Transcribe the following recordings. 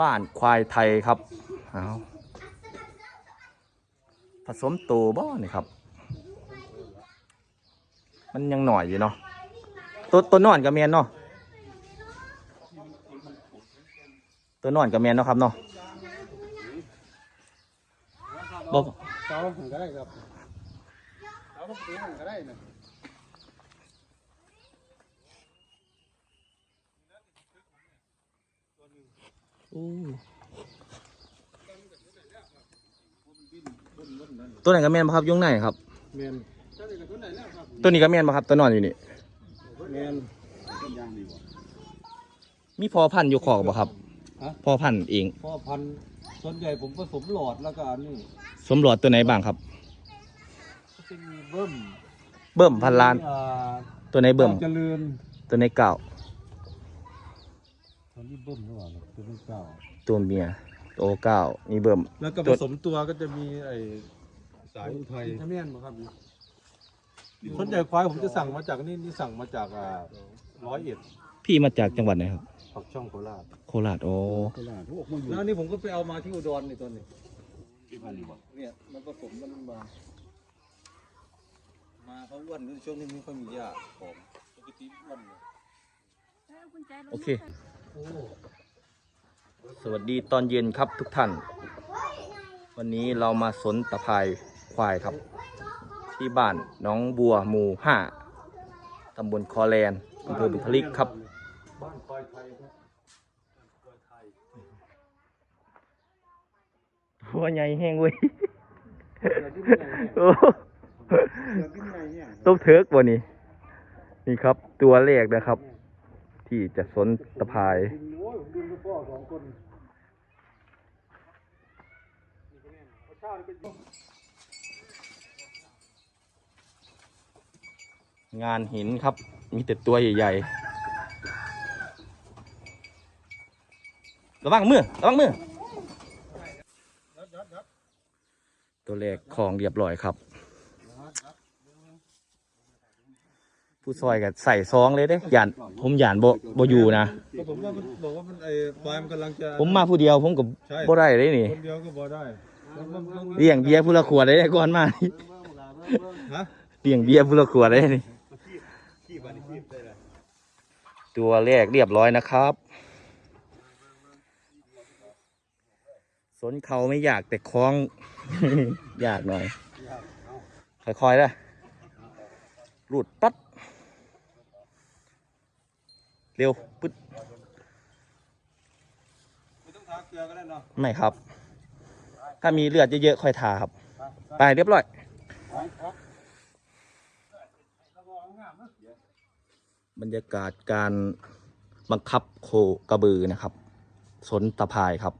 บ้านควายไทยครับเอาผสมโตบ่นี่ครับ มันยังหน่อยอยู่เนาะตัวตัวนอนกับแมนเนาะตัวนอนกับแมนเนาะครับเนาะบ่เสาหันก็ได้ครับเสาต้องเปลี่ยนก็ได้นะ ตัวไหนกับแมนบ่ครับอยุ่ข้างในครับเมนเจ้านี่กับตัวไหนแล้วครับตัวนี้กับแมนบ่ครับตัวนอนอยู่นี่เมนมีพอพันธุ์อยู่ขอกบ่ครับฮะพอพันธุ์เองพ่อพันธุ์ส่วนใหญ่ผมผสมหลอดแล้วก็อันนี้สมหลอดตัวไหนบ้างครับ ก็จะมีเบิ้มเบิ่มพันล้าน อ่าตัวไหนเบิ่ม เจริญตัวไหนเก่าตัวนี้เบิ้มหรือเปล่า ตัวนี้เก่าตัวเมียโตเก้ามีเบิ่ม แล้วก็ตัผวสมตัวก็จะมีไอ้สายอุทัยเมียนมาครับส่วนใหญ่ควายผมจะสั่งมาจากนี่นี่สั่งมาจากอ่าร้อยเอ็ดพี่มาจากจังหวัดไหนครับ ปักช่องโคราช โคราชโอ้แล้วนี่ผมก็ไปเอามาที่อุดรนี่ตัวนี้เนี่ยมันผสมกันมา มาเขาอ้วนช่วงนี้ไม่ค่อยมีหญ้าผมปกติอ้วนเลยโอเค สวัสดีตอนเย็นครับทุกท่าน วันนี้เรามาสนตะไคร่ควายครับ ที่บ้านหน้องบัวหมู่ห้าตำบลคอแลนอำเภอบุคลิกครับ บ้านควายไทยครับหัวใหญ่แห้งเว้ยอย่าดิ้นใหญ่เนี่ยโอ้อย่าดิ้นใหญ่เนี่ยตกเถิกบ่นี่นี่ครับตัวแรกนะครับ ที่จะสนตะไคร่ พ่อสองคนเช้านี่เป็นงานหินครับ มีแต่ตัวใหญ่ๆ ระวังมือ ระวังมือ ตัวแรกของเรียบร้อยครับ ผู้ซอยกับใส่ซองเลยเด้หยานผมหยานโบโบอยู่นะก็ผมว่ามันบอกว่ามันไอ้ควายมันกำลังจะ ผมมาผู้เดียวผมกับใช่ บ่ได้เลยนี่คนเดียวก็บ่ได้มันมันต้องเลี้ยงเบียร์ผู้ละขวดได้ก่อนมานี่ฮะเลี้ยงเบียร์ผู้ละขวดได้นี่ตัวแรกเรียบร้อยนะครับ สนเขาไม่อยากแต่คล้อง อยากหน่อยค่อยๆนะหลุดปั๊บ เร็วปึ๊ดไม่ต้องทาเกลือก็ได้เนาะไม่ครับ ถ้ามีเลือดเยอะๆค่อยทาครับ ไปเรียบร้อยบรรยากาศการบังคับโคกระบือนะครับ สนตะพายครับ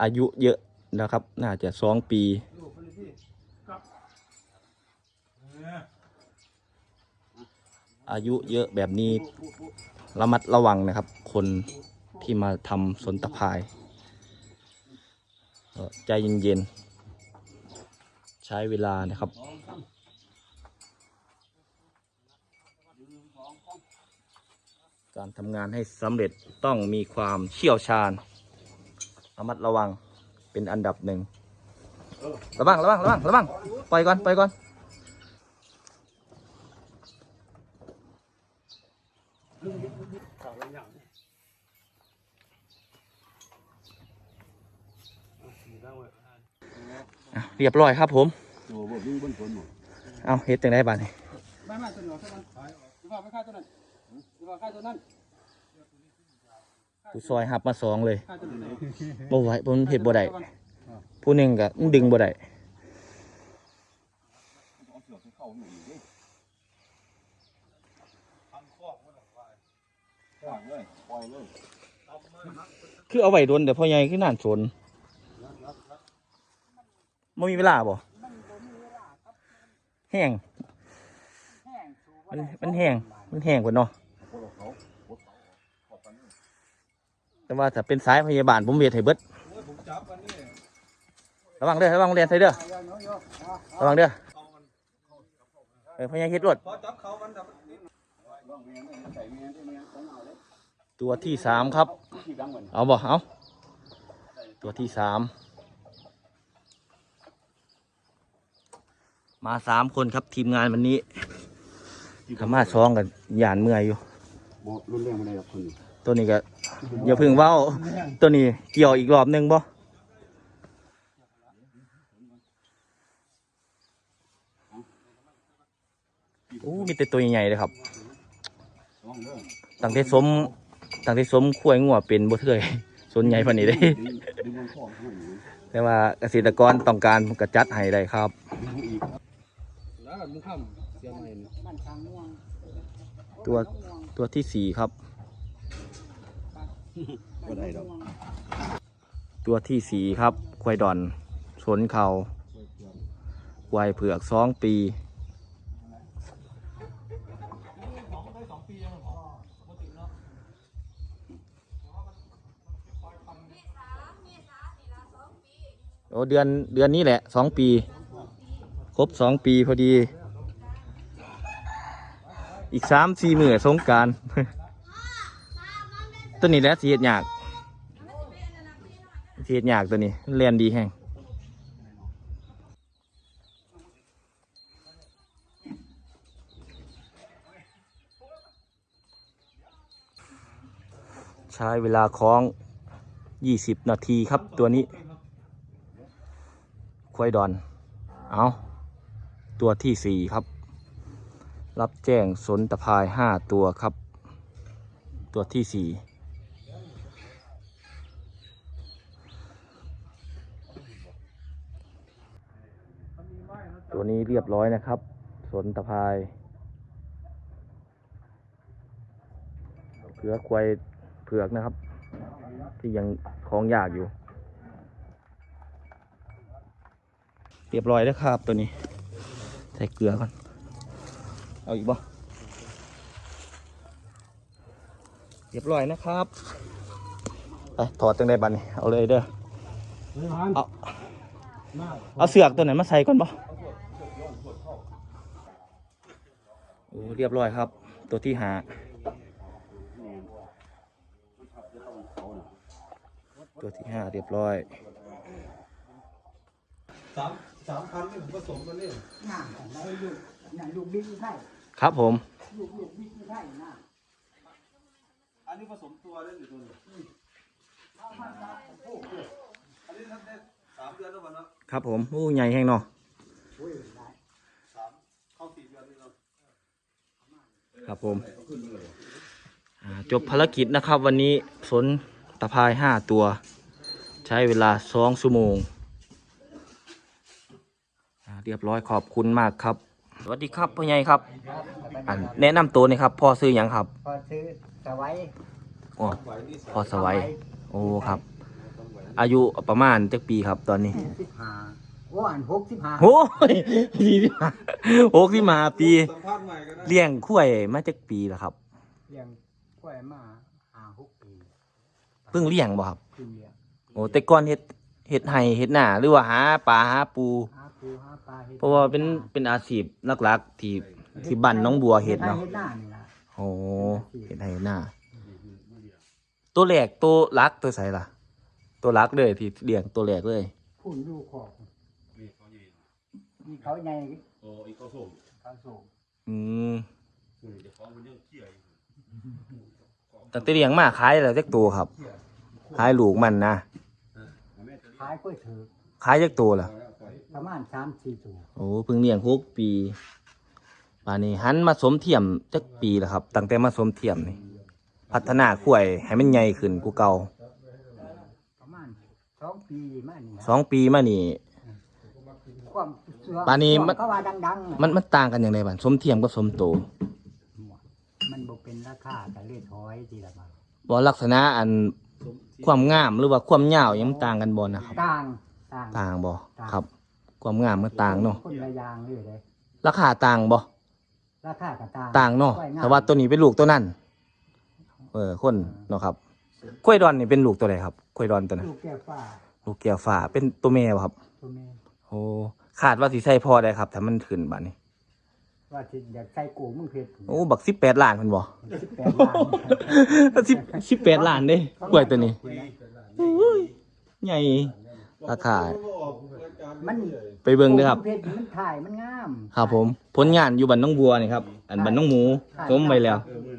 อายุเยอะนะครับ น่าจะสองปี อายุเยอะแบบนี้ระมัดระวังนะครับ คนที่มาทำสนตะพายใจเย็นๆ ใช้เวลานะครับ การทำงานให้สำเร็จต้องมีความเชี่ยวชาญระมัดระวังเป็นอันดับหนึ่งระวังระวังระวังระวังปล่อยก่อนปล่อยก่อน เรียบร้อยครับผมโอ้โหวิ่งบนฝนหมดเอาเฮ็ดจังได้บ้านี่ไม่ไม่ตัวหนอตัวนั้นขายดีกว่าไม่ค่าตัวนั้นดีกว่าค่าตัวนั้นผู้ซอยหับมาสองเลยค่าตัวไหนบ่ไหวผมเฮ็ดบ่ได้ผู้หนึ่งก็ดึงบ่ได้ปล่อยเลยปล่อยเลยคือเอาไว้โดนแต่พ่อใหญ่คือนานสน ไม่มีเวลาบ่แห้งมันมันแห้งมันแห้งกว่าเนาะแต่ว่าถ้าเป็นสายพยาบาลผมเวียดให้เบิดโอ้ยผมจับอันนี้ระวังเด้อระวังเรียนใส่เด้อระวังเด้อเออพ่อใหญ่เฮ็ดรวดพอจับเขามันจับตัวตัวที่สามครับ เอาบ่เอาตัวที่สาม มาสามคนครับทีมงานวันนี้ทำมาซ้องกันหยานเมื่อยอยู่บ่รุนแรงมาได้หรอกคนนี้ตัวนี้ก็อย่าเพึ่งเว้า ตัวนี้เกี่ยวอีกรอบหนึงบ่โอ้มีแต่ตัวใหญ่ๆเลยครับสองเด้อตั้งแต่สมตั้งแต่สมขั้วยงัวเป็นบ่เทื่อยส่วนใหญ่พันนี้ได้ดึงดึงมันข้อให้อยู่แต่ว่าเกษตรกรต้องการกระจัดให้ได้ครับ ดึงอีกแล้วมึงทำเสียงใหม่นี่ตัวตัวที่สี่ครับ บ่ได้ดอกตัวที่สี่ครับ ควายดอนสนเขาควายเผือกสองปี โอ้เดือนเดือนนี้แหละสองปี ครบสองปีพอดี อีกสามสี่หมือสงการตัวนี้แหละสีเหยากเสีเหยากตัวนี้เรียนดีแห้งใช้เวลาคล้องยี่สิบนาทีครับตัวนี้ ควายดอน เอา ตัวที่สี่ครับ รับแจ้งสนตะพายห้าตัวครับ ตัวที่สี่ตัวนี้เรียบร้อยนะครับ สนตะพายเผือกควายเผือกนะครับ ที่ยังคล้องยากอยู่ เรียบร้อยแล้วครับตัวนี้ ใส่เกลือก่อน เอาอีกบ่เรียบร้อยนะครับไปถอดจังได้บัดนี้เอาเลยเด้อเฮ้ยฮันเอาหน้าเอาเสือกตัวไหนมาใส่ก่อนบ่โอ้เรียบร้อยครับ ตัวที่หาตัวที่ห้าเรียบร้อย สามสามพันนี่ผมผสมกันนี่งานของเราลูกนั่นลูกบิ๊กไทยครับผม ลูกลูกบิ๊กไทยนะอันนี้ผสมตัวได้หรือตัวนี้อันนี้ท่านได้สามเดือนแล้ววันนะครับผมโอ้ใหญ่แห้งเนาะโอ้ยได้สามเข้าสี่เดือนนี่เนาะครับผม อ่าจบภารกิจนะครับ วันนี้สนตะพายห้าตัว ใช้เวลาสองชั่วโมงอ่า เรียบร้อยขอบคุณมากครับ สวัสดีครับพ่อใหญ่ครับ อันแนะนำตัวหน่อยครับพ่อซื้อหยังครับพอซื้อสวัยอ๋อไหวนี่พ่อสวัยโอ้ครับ อายุประมาณจักปีครับตอนนี้สิบห้าโอ้อันหกสิบห้าโอ้ยสี่สิบห้าหกสิบห้าปีสัมภาษณ์ใหม่กันนะเลี้ยงคุ้ยมาจักปีแล้วครับ เลี้ยงกล้วยมาห้าหกปีเพิ่งเลี้ยงบ่ครับ ขึ้นเลี้ยงโอ้แต่ก่อนเฮ็ดเฮ็ดไห้เฮ็ดหน้าหรือว่าหาปลาหาปูหาปูหาปลาฮ็ด เพราะว่าเป็นเป็นอาชีพหลักๆที่ที่บ้านน้องบัวเฮ็ดเนาะเฮ็ดหน้านี่ล่ะโอ้เฮ็ดไห้เฮ็ดหน้า ตัวแรกตัวรักตัวใสล่ะ ตัวรักเลยที่เลี้ยงตัวแรกเลยพุ่นดูขอกนี่เขาใหญ่มีเขาใหญ่โอ้อีกเขาส่งเขาสูงอืมนี่เดี๋ยวของมันยังเขี้ยอยู่ตั้งแต่เลี้ยงมาขายแล้วจักตัวครับ ขายลูกมันนะแม่จะขายกล้วยถือขายจักตัวล่ะ ประมาณสามสี่ตัวโอ้เพิ่งเลี้ยงหกปีป่านนี้หันมาสมเทียมจักปีแล้วครับ ตั้งแต่มาสมเทียมนี่พัฒนาข้วยให้มันใหญ่ขึ้นกูเก่าประมาณสองปีมานี่สองปีมานี่ความเชื่อปานนี้มันเขาว่าดังๆ มันมันต่างกันอย่างไรบ้างสมเทียมกับสมโตมันบ่เป็นราคาแต่เลขถอยทีละบาทบ่ลักษณะอันความงามหรือว่าความยาวยังมันต่างกันบ่นะครับ ต่างต่าง ต่างบ่ครับ ความงามมันต่างเนาะคนละอย่างเลยเลยราคาต่างบ่ราคาก็ต่างต่างเนาะกล้วยงมแต่ว่าตัวนี้เป็นลูกตัวนั้นเออคนเนาะครับกล้วยดอนนี่เป็นลูกตัวไหนครับกล้วยดอนตัวนั้นลูกแก้วฟ้าลูกแก้วฟ้าเป็นตัวแม่บ่ครับตัวแม่โอ้ขาดว่าสิใส่พอได้ครับถ้ามันขึ้นบัดนี้วว่าสิอยากใส่กูมึงเพชรโอ้บัก18ล้านเพิ่นบ่สิบแปดล้าน10 18ล้านเด้กล้วยตัวนี้อุ้ยใหญ่ ราคามันไปเบิ่งเด้อครับ เพชรมันถ่ายมันงามครับผม ผลงานอยู่บ้านน้องบัวนี่ครับ อันบ้านน้องหมูสมไปแล้วเออมือ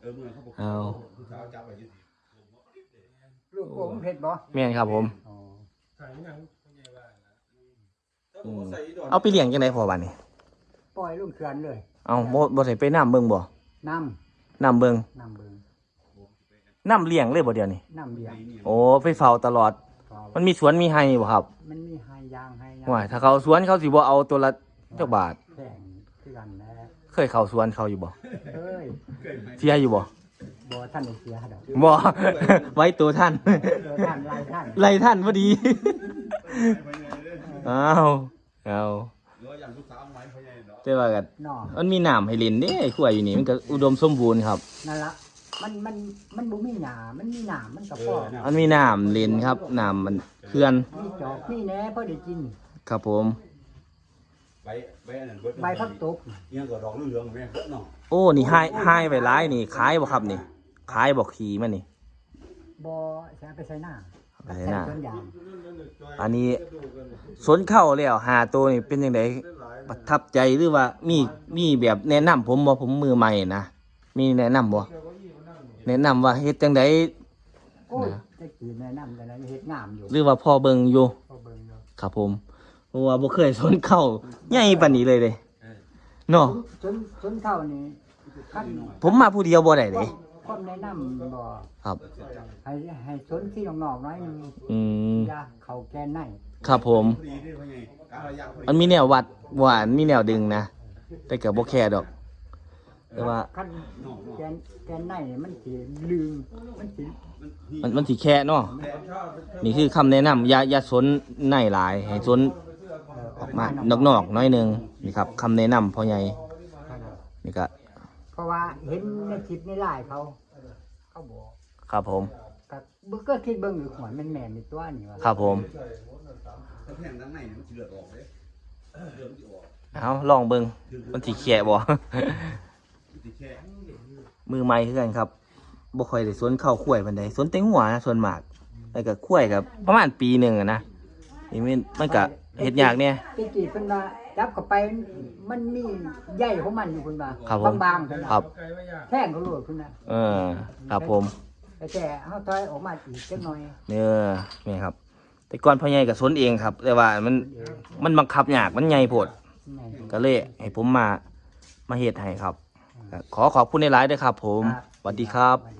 เออมือเขาบอกเอาผู้สาวจับไปอยืดลูกโป่งเพชรบ่แม่นครับผมอ๋อเอาไปเลี้ยงจังได๋พอบัดนี้ ปล่อยลูกเขื่อนเลยเอาบ่บ่ได้ไปน้ำเบิ่งบ่น้น้ำเบิ่งำน้ำเบิงน้ำเลี้ยงเลยบ่เดี๋ยวนี้น้ำเลี้ยงโอ้ไปเฝ้าตลอดก็ มันมีสวนมีไห้บ่ครับมันมีไฮยางไฮยางว่าถ้าเขาสวนเขาสิบ่เอาตัวละจักบาทแข่งคือกันแหละเคยเข้าสวนเขาอยู่บ่เอ้ยเสียอยู่บ่บ่ท่านได้เสียดอกบ่ ไว้ตัวท่านเออท่านลายท่านไล่ท่านพอดี อ้าวเอาหรือว่าอย่างลูกสาวไหมพ่อใหญ่เนาะแต่ว่าก็นอมันมีน้ำให้เล่นเด้ไอ้ขวายอยู่นี่มันก็อุดมสมบูรณ์ครับนั่นละ มันมันมันบ่มีหญ้ามันมีหนามมันก็พอมันมีน้ำเล่นครับน้ำมันเขื่อนมีจอกมีแหน่พอได้กิน ครับผม ใบใบอันนั้นเบิดใบพักตบเงี้ยก็ดอกเหลืองๆแม่เนาะโอ้นี่ให้ให้ไปร้ายนี่ขายบ่ครับนี่ขายบ่ขี่มันนี่บ่ใช้ไปใช้หน้าไปใช้หน้าใส่ต้นยางอันนี้สนเข้าแล้วหาตัวนี่เป็นยังไงประทับใจหรือว่ามีมีแบบแนะนำผมบ่ผมมือใหม่นะมีแนะนำบ่ แนะนำว่าเฮ็ดจังไดโอ้ยจะกินแนะนำกันนะเฮ็ดงามอยู่หรือว่าพอเบิ่งอยู่พอเบิ่งอยู่ครับผมเพราะว่าบ่เคยสนเข้าใหญ่ปานนี้เลยเด้เนาะจนจนเท่านี้คันผมมาผู้เดียวบ่ได้เด้คนแนะนำบ่ครับ ให้ให้สนที่น้องๆน้อยหนึงอืมอย่าเข้าแกนในครับผมพอดีนี่พ่อใหญ่กาลยางพอดีมันมีแนววัดว่าอันมีแนวดึงนะแต่ก็บ่แค่ดอก แต่ว่าคันแกนแกนในมันสิลืมมันสิมันมันสิแค่เนาะนี่คือคำแนะนำอย่าอย่าสนในหลาย ให้สนเอ่อออกมานอกๆน้อยหนึงนี่ครับคำแนะนำพ่อใหญ่นี่ก็เพราะว่าเห็นในคลิปในไลน์เขา เขาบอกครับผมก็เบิ่งก็คิดเบิ่งอยู่หัวมันแม่นในตัวนี่ว่าครับผมถ้าแทงด้านในเนี่ยมันจะเลือดออกเลยเลือดมันจะออกเอาลองเบิ่งมันสิแค่บ่ มันจะแค่มือใหม่คือกันครับบ่ค่อยได้สวนเข้าข้วยปานใดสวนแต่หัวนะส่วนมากแล้วก็ข้วยกับประมาณปีหนึงอะนะนี่มันมันก็เฮ็ดยากเนี่ยที่จีเพิ่นว่าจับเข้าไปมันมีใยของมันอยู่เพิ่นว่าครับผม บางๆเพิ่นว่าครับแท่งเขาโลดเพิ่นน่ะเออครับผม แต่แต่เฮาถอยออกมาอีกจักหน่อยเนื้อนี่ครับ แต่ก่อนพ่อใหญ่ก็สนเองครับ แต่ว่ามันมันบังคับยากมันใหญ่โพด ไงก็เลยให้ผมมามาเฮ็ดให้ครับก็ ขอขอบคุณในหลายๆด้วยครับ ผมสวัสดีครับ สวัสดี